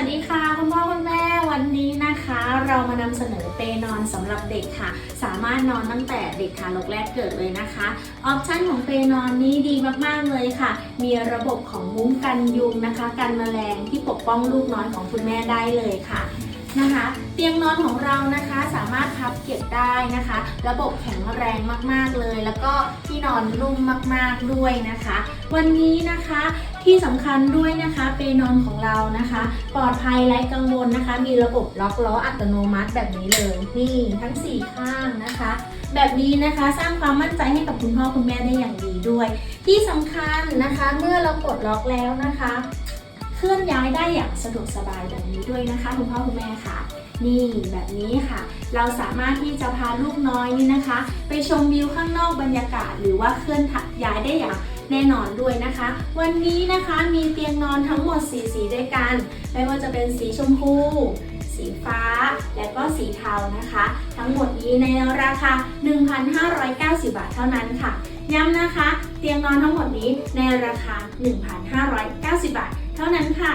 วัสดีค่ะคุณพ่อคุณแม่วันนี้นะคะ เรามานำเสนอเปนอนสำหรับเด็กค่ะ สามารถนอนตั้งแต่เด็กทารกแรกเกิดเลยนะคะออปชั่นของเปนอนนี้ดีมากๆเลยค่ะ มีระบบของมุ้งกันยุงนะคะ กันแมลงที่ปกป้องลูกน้อยของคุณแม่ได้เลยค่ะ นะคะ เตียงนอนของเรานะคะสามารถพับเก็บได้นะคะ ระบบแข็งแรงมากๆเลย แล้วก็ที่นอนนุ่มมากๆด้วยนะคะ วันนี้นะคะที่สำคัญด้วยนะคะเปนอนของเรานะคะ ปลอดภัยไร้กังวลนะคะ มีระบบล็อกล้ออัตโนมัติแบบนี้เลยนี่ทั้ง 4 ข้างนะคะ แบบนี้นะคะสร้างความมั่นใจให้กับคุณพ่อคุณแม่ได้อย่างดีด้วย ที่สำคัญนะคะเมื่อเราปลดล็อกแล้วนะคะ เคลื่อนย้ายได้อย่างสะดวกสบายแบบนี้ด้วยนะคะคุณพ่อคุณแม่ค่ะ นี่แบบนี้ค่ะ เราสามารถที่จะพาลูกน้อยนี่นะคะ ไปชมวิวข้างนอกบรรยากาศ หรือว่าเคลื่อนย้ายได้อย่างแน่นอนด้วยนะคะ วันนี้นะคะมีเตียงนอนทั้งหมด4สีด้วยกัน ไม่ว่าจะเป็นสีชมพู สีฟ้า และก็สีเทานะคะ ทั้งหมดนี้ในราคา 1,590 บาทเท่านั้นค่ะ ย้ำนะคะ เตียงนอนทั้งหมดนี้ในราคา 1,590 บาท เท่านั้นค่ะ